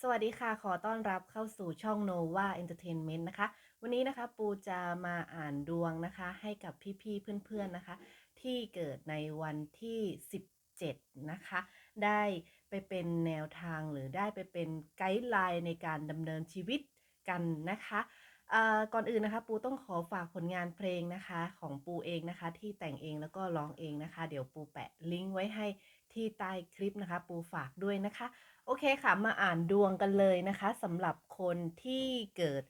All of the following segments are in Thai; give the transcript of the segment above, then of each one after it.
สวัสดีค่ะ ขอต้อนรับเข้าสู่ช่องโนวาเอนเตอร์เทนเมนต์นะคะ วันนี้นะคะปูจะมาอ่านดวงนะคะ ให้กับพี่ๆเพื่อนๆนะคะ ที่เกิดในวันที่ 17 นะคะ ได้ไปเป็นแนวทางหรือได้ไปเป็นไกด์ไลน์ในการดำเนินชีวิตกันนะคะ ก่อนอื่นนะคะ ปูต้องขอฝากผลงานเพลงนะคะ ของปูเองนะคะ ที่แต่งเองแล้วก็ร้องเองนะคะ เดี๋ยวปูแปะลิงก์ไว้ให้ที่ใต้คลิปนะคะ ปูฝากด้วยนะคะ โอเคค่ะ มาอ่านดวงกันเลยนะคะสำหรับคนที่เกิด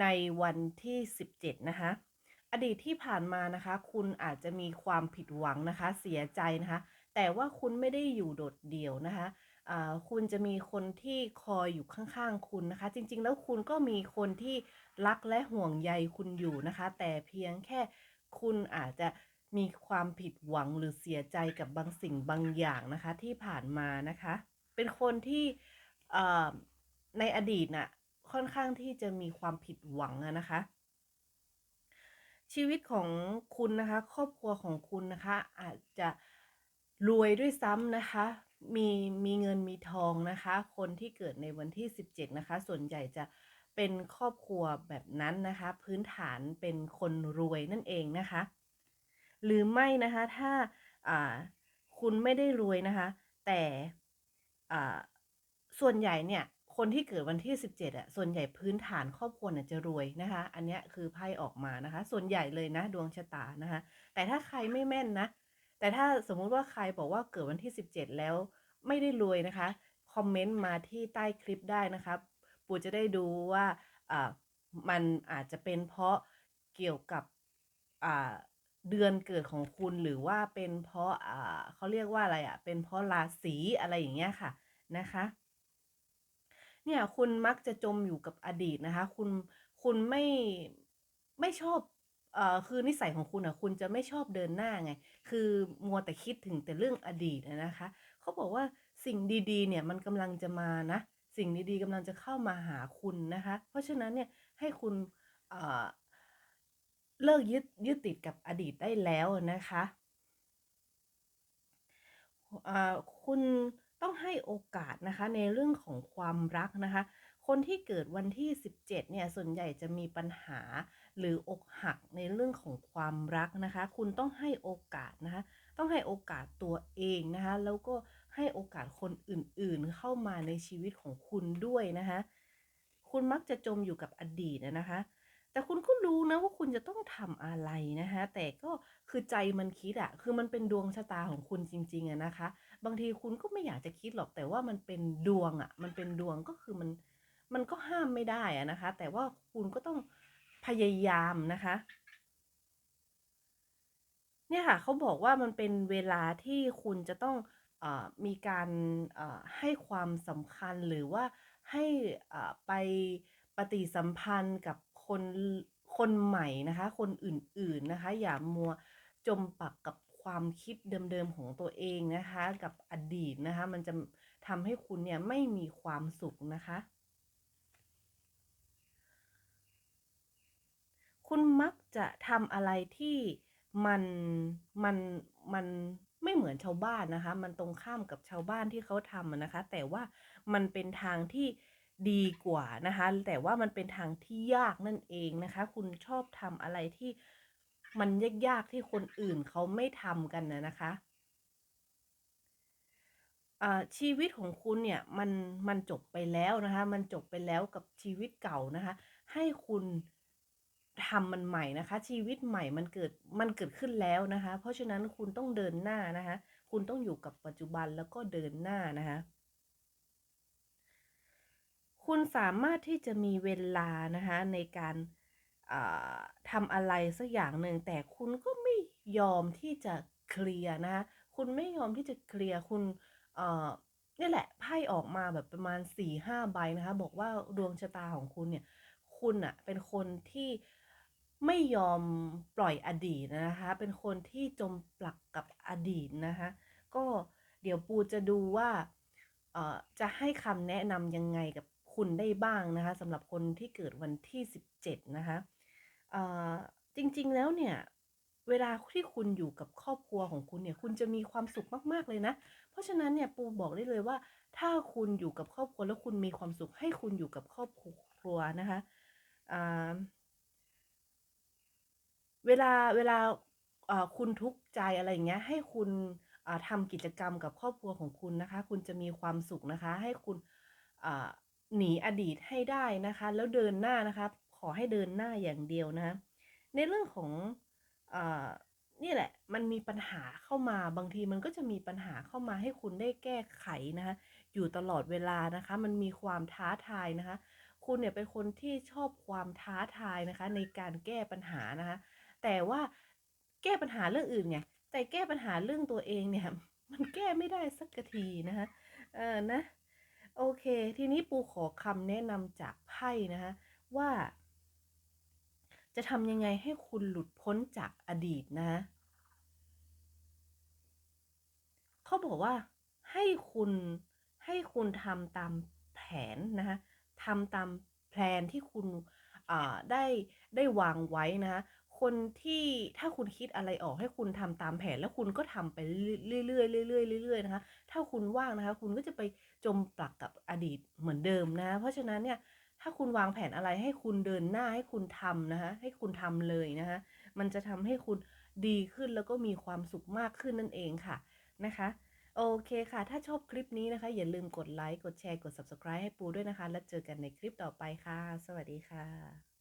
ในวันที่ 17 นะคะ อดีตที่ผ่านมานะคะ คุณอาจจะมีความผิดหวังนะคะ เสียใจนะคะ แต่ว่าคุณไม่ได้อยู่โดดเดี่ยวนะคะ คุณจะมีคนที่คอยอยู่ข้างๆคุณนะคะ จริงๆ แล้วคุณก็มีคนที่รักและห่วงใยคุณอยู่นะคะ แต่เพียงแค่คุณอาจจะมีความผิดหวังหรือเสียใจกับบางสิ่งบางอย่างนะคะที่ผ่านมานะคะ เป็นคนที่ในอดีตน่ะค่อนข้างที่จะมีความผิดหวังนะคะ ชีวิตของคุณนะคะ ครอบครัวของคุณนะคะ อาจจะรวยด้วยซ้ำนะคะ มีมีเงินมีทองนะคะ คนที่เกิดในวันที่ 17 นะคะ ส่วนใหญ่จะเป็นครอบครัวแบบนั้นนะคะ พื้นฐานเป็นคนรวยนั่นเองนะคะ หรือไม่นะคะถ้าคุณไม่ได้รวยนะคะ แต่ส่วนใหญ่เนี่ยคนที่เกิดวันที่ 17อะส่วนใหญ่พื้นฐานครอบครัวเนี่ยจะรวยนะคะ อันนี้คือไพ่ออกมานะคะ ส่วนใหญ่เลยนะ ดวงชะตานะคะ แต่ถ้าใครไม่แม่นนะ แต่ถ้าสมมุติว่าใครบอกว่าเกิดวันที่ 17 แล้วไม่ได้รวยนะคะ คอมเมนต์มาที่ใต้คลิปได้นะคะปู่จะได้ดูว่าอ่ามันอาจจะเป็นเพราะเกี่ยวกับอ่าเดือนเกิดของคุณหรือว่าเป็นเพราะอ่าเขาเรียกว่าอะไรอะ่ะ เป็นเพราะราศีอะไรอย่างเงี้ยค่ะนะคะ เนี่ยคุณมักจะจมอยู่กับอดีตนะคะ คุณคุณไม่ไม่ชอบ เอ่อคือนิสัยของคุณอะคุณจะไม่ชอบเดินหน้าไง คือมัวแต่คิดถึงแต่เรื่องอดีตอะนะคะ เขาบอกว่าสิ่งดีๆเนี่ยมันกำลังจะมานะ สิ่งดีๆกำลังจะเข้ามาหาคุณนะคะ เพราะฉะนั้นเนี่ยให้คุณเอ่อเลิกยึดยึดติดกับอดีตได้แล้วนะคะอ่าคุณต้องให้โอกาสนะคะในเรื่องของความรักนะคะ คนที่เกิดวันที่ 17 เนี่ย ส่วนใหญ่จะมีปัญหาหรืออกหักในเรื่องของความรักนะคะ คุณต้องให้โอกาสนะคะ ต้องให้โอกาสตัวเองนะคะ แล้วก็ให้โอกาสคนอื่นๆเข้ามาในชีวิตของคุณด้วยนะคะ คุณมักจะจมอยู่กับอดีตนะคะ แต่คุณก็รู้นะว่าคุณจะต้องทำอะไรนะคะ แต่ก็คือใจมันคิดอะคือมันเป็นดวงชะตาของคุณจริงๆอะนะคะ บางทีคุณก็ไม่อยากจะคิดหรอก แต่ว่ามันเป็นดวงอะมันเป็นดวงก็คือมัน มันก็ห้ามไม่ได้อะนะคะ แต่ว่าคุณก็ต้องพยายามนะคะ เนี่ยค่ะเขาบอกว่ามันเป็นเวลาที่คุณจะต้องอมีการให้ความสำคัญหรือว่าให้ไปปฏิสัมพันธ์กับคนคนใหม่นะคะ คนอื่นๆนะคะ อย่ามัวจมปักกับความคิดเดิมๆของตัวเองนะคะ กับอดีตนะคะ มันจะทำให้คุณเนี่ยไม่มีความสุขนะคะ คุณมักจะทำอะไรที่มันมันมันไม่เหมือนชาวบ้านนะคะ มันตรงข้ามกับชาวบ้านที่เขาทำนะคะ แต่ว่ามันเป็นทางที่ดีกว่านะคะ แต่ว่ามันเป็นทางที่ยากนั่นเองนะคะ คุณชอบทำอะไรที่มันยากๆที่คนอื่นเขาไม่ทำกันนะนะคะอ่าชีวิตของคุณเนี่ยมันมันจบไปแล้วนะคะ มันจบไปแล้วกับชีวิตเก่านะคะ ให้คุณ ทำมันใหม่นะคะ ชีวิตใหม่มันเกิดมันเกิดขึ้นแล้วนะคะ เพราะฉะนั้นคุณต้องเดินหน้านะคะ คุณต้องอยู่กับปัจจุบันแล้วก็เดินหน้านะคะ คุณสามารถที่จะมีเวลานะคะในการอ่าทำอะไรสักอย่างหนึ่งแต่คุณก็ไม่ยอมที่จะเคลียร์นะคะคุณไม่ยอมที่จะเคลียร์คุณเอ่อนี่แหละไพ่ออกมาแบบประมาณ4ี่ห้าใบนะคะ บอกว่าดวงชะตาของคุณเนี่ย คุณอะเป็นคนที่ ไม่ยอมปล่อยอดีตนะคะ เป็นคนที่จมปลักกับอดีตนะคะ ก็เดี๋ยวปูจะดูว่าเอ่อจะให้คำแนะนำยังไงกับคุณได้บ้างนะคะสำหรับคนที่เกิดวันที่ 17 นะคะเอ่อจริงๆแล้วเนี่ย เวลาที่คุณอยู่กับครอบครัวของคุณเนี่ย คุณจะมีความสุขมากๆเลยนะ เพราะฉะนั้นเนี่ยปูบอกได้เลยว่า ถ้าคุณอยู่กับครอบครัวแล้วคุณมีความสุขให้คุณอยู่กับครอบครัวนะคะอ่า เวลาเวลาคุณทุกข์ใจอะไรอย่างเงี้ย ให้คุณอ่าทำกิจกรรมกับครอบครัวของคุณนะคะ คุณจะมีความสุขนะคะ ให้คุณหนีอดีตให้ได้นะคะ แล้วเดินหน้านะคะ ขอให้เดินหน้าอย่างเดียวนะะในเรื่องของอนี่แหละ มันมีปัญหาเข้ามาบางทีมันก็จะมีปัญหาเข้ามาให้คุณได้แก้ไขนะคะ อยู่ตลอดเวลานะคะ มันมีความท้าทายนะคะ คุณเนี่ยเป็นคนที่ชอบความท้าทายนะคะ ในการแก้ปัญหานะคะ แต่ว่าแก้ปัญหาเรื่องอื่นไงแต่แก้ปัญหาเรื่องตัวเองเนี่ย มันแก้ไม่ได้สักทีนะคะเออนะ โอเค ทีนี้ปูขอคำแนะนำจากไพ่นะคะว่า จะทำยังไงให้คุณหลุดพ้นจากอดีตนะเขาบอกว่าให้คุณให้คุณทำตามแผนนะคะทำตามแผนที่คุณได้ได้วางไว้นะคะ คนที่ถ้าคุณคิดอะไรออกให้คุณทำตามแผน แล้วคุณก็ทำไปเรื่อยๆเรื่อยๆเรื่อยๆนะคะ ถ้าคุณว่างนะคะ คุณก็จะไปจมปลักกับอดีตเหมือนเดิมนะ เพราะฉะนั้นเนี่ยถ้าคุณวางแผนอะไรให้คุณเดินหน้าให้คุณทำนะคะ ให้คุณทำเลยนะคะ มันจะทำให้คุณดีขึ้นแล้วก็มีความสุขมากขึ้นนั่นเองค่ะนะคะ โอเคค่ะ ถ้าชอบคลิปนี้นะคะ อย่าลืมกดไลค์กดแชร์กด subscribe ให้ปูด้วยนะคะ แล้วเจอกันในคลิปต่อไปค่ะ สวัสดีค่ะ